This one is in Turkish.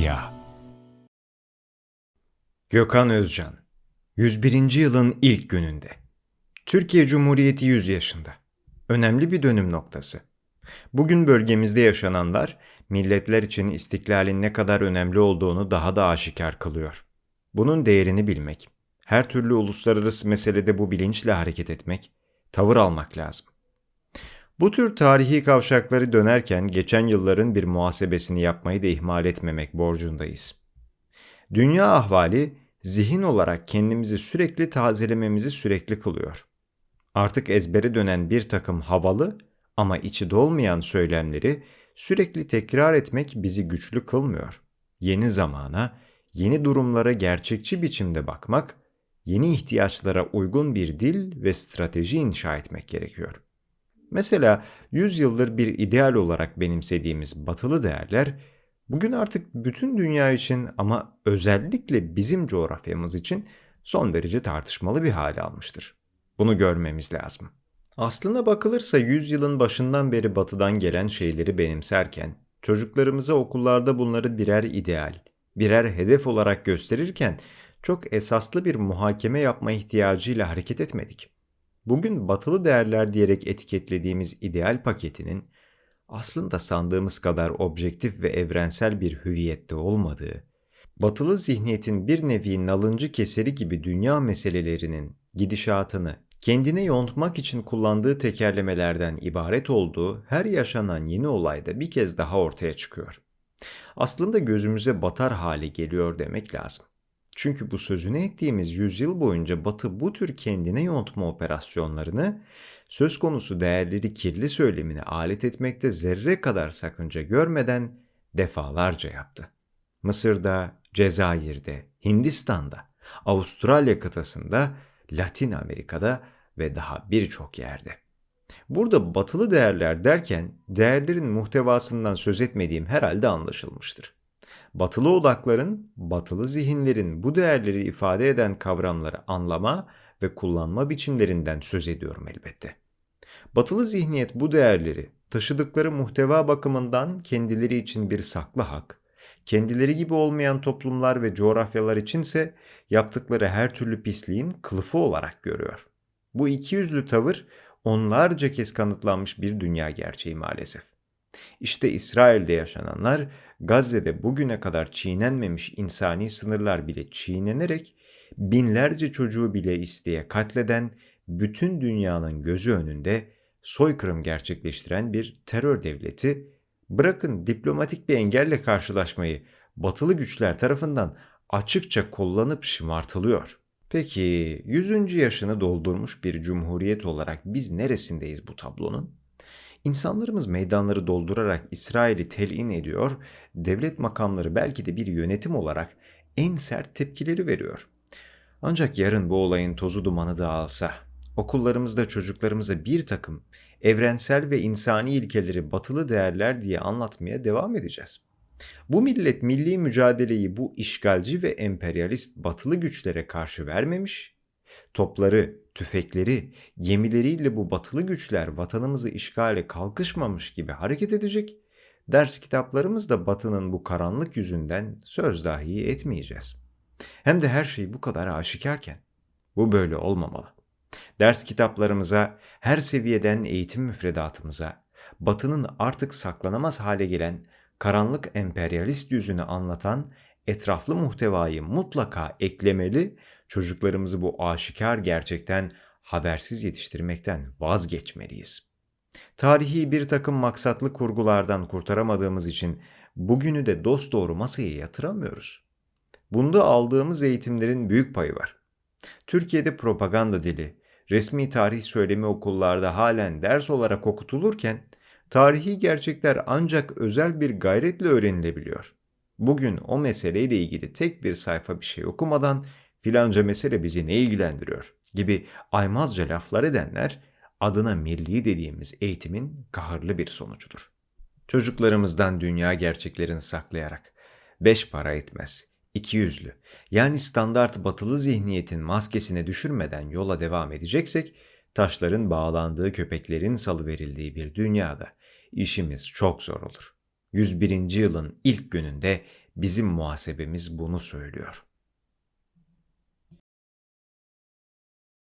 Medya Gökhan Özcan 101. yılın ilk gününde Türkiye Cumhuriyeti 100 yaşında. Önemli bir dönüm noktası. Bugün bölgemizde yaşananlar milletler için istiklalin ne kadar önemli olduğunu daha da aşikar kılıyor. Bunun değerini bilmek, her türlü uluslararası meselede bu bilinçle hareket etmek, tavır almak lazım. Bu tür tarihi kavşakları dönerken geçen yılların bir muhasebesini yapmayı da ihmal etmemek borcundayız. Dünya ahvali zihin olarak kendimizi sürekli tazelememizi sürekli kılıyor. Artık ezbere dönen bir takım havalı ama içi dolmayan söylemleri sürekli tekrar etmek bizi güçlü kılmıyor. Yeni zamana, yeni durumlara gerçekçi biçimde bakmak, yeni ihtiyaçlara uygun bir dil ve strateji inşa etmek gerekiyor.'' Mesela 100 yıldır bir ideal olarak benimsediğimiz batılı değerler bugün artık bütün dünya için ama özellikle bizim coğrafyamız için son derece tartışmalı bir hale almıştır. Bunu görmemiz lazım. Aslına bakılırsa 100 yılın başından beri batıdan gelen şeyleri benimserken, çocuklarımıza okullarda bunları birer ideal, birer hedef olarak gösterirken çok esaslı bir muhakeme yapma ihtiyacıyla hareket etmedik bugün batılı değerler diyerek etiketlediğimiz ideal paketinin aslında sandığımız kadar objektif ve evrensel bir hüviyette olmadığı, batılı zihniyetin bir nevi nalıncı keseri gibi dünya meselelerinin gidişatını kendine yontmak için kullandığı tekerlemelerden ibaret olduğu her yaşanan yeni olayda bir kez daha ortaya çıkıyor. Aslında gözümüze batar hale geliyor demek lazım. Çünkü bu sözünü ettiğimiz yüzyıl boyunca Batı bu tür kendine yontma operasyonlarını söz konusu değerleri kirli söylemine alet etmekte zerre kadar sakınca görmeden defalarca yaptı. Mısır'da, Cezayir'de, Hindistan'da, Avustralya kıtasında, Latin Amerika'da ve daha birçok yerde. Burada batılı değerler derken değerlerin muhtevasından söz etmediğim herhalde anlaşılmıştır. Batılı odakların, batılı zihinlerin bu değerleri ifade eden kavramları anlama ve kullanma biçimlerinden söz ediyorum elbette. Batılı zihniyet bu değerleri taşıdıkları muhteva bakımından kendileri için bir saklı hak, kendileri gibi olmayan toplumlar ve coğrafyalar içinse yaptıkları her türlü pisliğin kılıfı olarak görüyor. Bu ikiyüzlü tavır onlarca kez kanıtlanmış bir dünya gerçeği maalesef. İşte İsrail'de yaşananlar Gazze'de bugüne kadar çiğnenmemiş insani sınırlar bile çiğnenerek binlerce çocuğu bile isteye katleden bütün dünyanın gözü önünde soykırım gerçekleştiren bir terör devleti bırakın diplomatik bir engelle karşılaşmayı batılı güçler tarafından açıkça kullanıp şımartılıyor. Peki 100. yaşını doldurmuş bir cumhuriyet olarak biz neresindeyiz bu tablonun? İnsanlarımız meydanları doldurarak İsrail'i telin ediyor, devlet makamları belki de bir yönetim olarak en sert tepkileri veriyor. Ancak yarın bu olayın tozu dumanı dağılsa, okullarımızda çocuklarımıza bir takım evrensel ve insani ilkeleri batılı değerler diye anlatmaya devam edeceğiz. Bu millet milli mücadeleyi bu işgalci ve emperyalist batılı güçlere karşı vermemiş, topları, tüfekleri, gemileriyle bu batılı güçler vatanımızı işgale kalkışmamış gibi hareket edecek, ders kitaplarımız da batının bu karanlık yüzünden söz dahi etmeyeceğiz. Hem de her şey bu kadar aşikarken. Bu böyle olmamalı. Ders kitaplarımıza, her seviyeden eğitim müfredatımıza, batının artık saklanamaz hale gelen karanlık emperyalist yüzünü anlatan etraflı muhtevayı mutlaka eklemeli çocuklarımızı bu aşikar gerçekten habersiz yetiştirmekten vazgeçmeliyiz. Tarihi bir takım maksatlı kurgulardan kurtaramadığımız için bugünü de dosdoğru masaya yatıramıyoruz. Bunda aldığımız eğitimlerin büyük payı var. Türkiye'de propaganda dili, resmi tarih söylemi okullarda halen ders olarak okutulurken tarihi gerçekler ancak özel bir gayretle öğrenilebiliyor. Bugün o meseleyle ilgili tek bir sayfa bir şey okumadan filanca mesele bizi ne ilgilendiriyor gibi aymazca laflar edenler adına milli dediğimiz eğitimin kahırlı bir sonucudur. Çocuklarımızdan dünya gerçeklerini saklayarak beş para etmez, iki yüzlü yani standart batılı zihniyetin maskesine düşürmeden yola devam edeceksek taşların bağlandığı köpeklerin salı verildiği bir dünyada işimiz çok zor olur. 101. yılın ilk gününde bizim muhasebemiz bunu söylüyor.